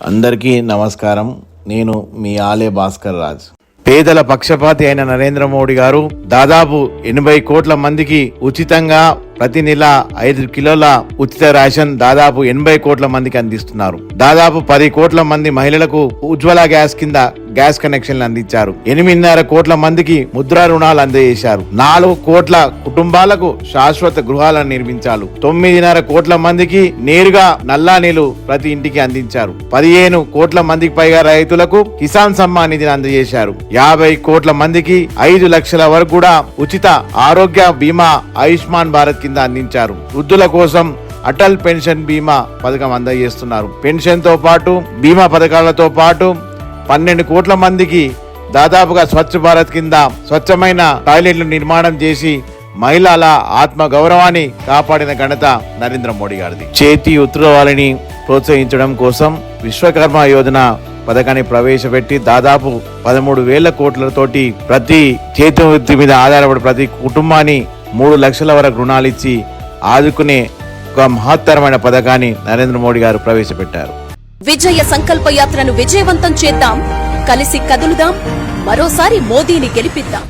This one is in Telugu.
అందరికీ నమస్కారం. నేను మీ ఆలే భాస్కర్ రాజ్. పేదల పక్షపాతి అయిన నరేంద్ర మోడీ గారు దాదాపు ఎనభై కోట్ల మందికి ఉచితంగా ప్రతి నెల ఐదు కిలోల ఉచిత రేషన్ దాదాపు ఎనభై కోట్ల మందికి అందిస్తున్నారు. దాదాపు పది కోట్ల మంది మహిళలకు ఉజ్వల గ్యాస్ కింద గ్యాస్ కనెక్షన్లు అందించారు. ఎనిమిదిన్నర కోట్ల మందికి ముద్ర రుణాలు అందజేశారు. నాలుగు కోట్ల కుటుంబాలకు శాశ్వత గృహాలను నిర్మించారు. తొమ్మిదిన్నర కోట్ల మందికి నేరుగా నల్లా నీళ్ళు ప్రతి ఇంటికి అందించారు. పదిహేను కోట్ల మందికి పైగా రైతులకు కిసాన్ సమ్మాన్ నిధిని అందజేశారు. యాభై కోట్ల మందికి ఐదు లక్షల వరకు కూడా ఉచిత ఆరోగ్య బీమా ఆయుష్మాన్ భారత్ కింద అందించారు. వృద్ధుల కోసం అటల్ పెన్షన్ బీమా పథకం అందజేస్తున్నారు. పెన్షన్తో పాటు బీమా పథకాలతో పాటు పన్నెండు కోట్ల మందికి దాదాపుగా స్వచ్ఛ భారత్ కింద స్వచ్ఛమైన టాయిలెట్లు నిర్మాణం చేసి మహిళల ఆత్మ గౌరవాన్ని కాపాడిన ఘనత నరేంద్ర మోడీ గారిది. చేతి ఉత్తరవాలని ప్రోత్సహించడం కోసం విశ్వకర్మ యోజన పథకాన్ని ప్రవేశపెట్టి దాదాపు పదమూడు వేల కోట్లతోటి ప్రతి చేతి వృత్తి మీద ఆధారపడి ప్రతి కుటుంబాన్ని మూడు లక్షల వరకు రుణాలిచ్చి ఆదుకునే ఒక మహత్తరమైన పథకాన్ని నరేంద్ర మోడీ గారు ప్రవేశపెట్టారు. విజయ సంకల్ప యాత్రను విజయవంతం చేద్దాం. కలిసి కదులుదాం. మరోసారి మోదీని గెలిపిద్దాం.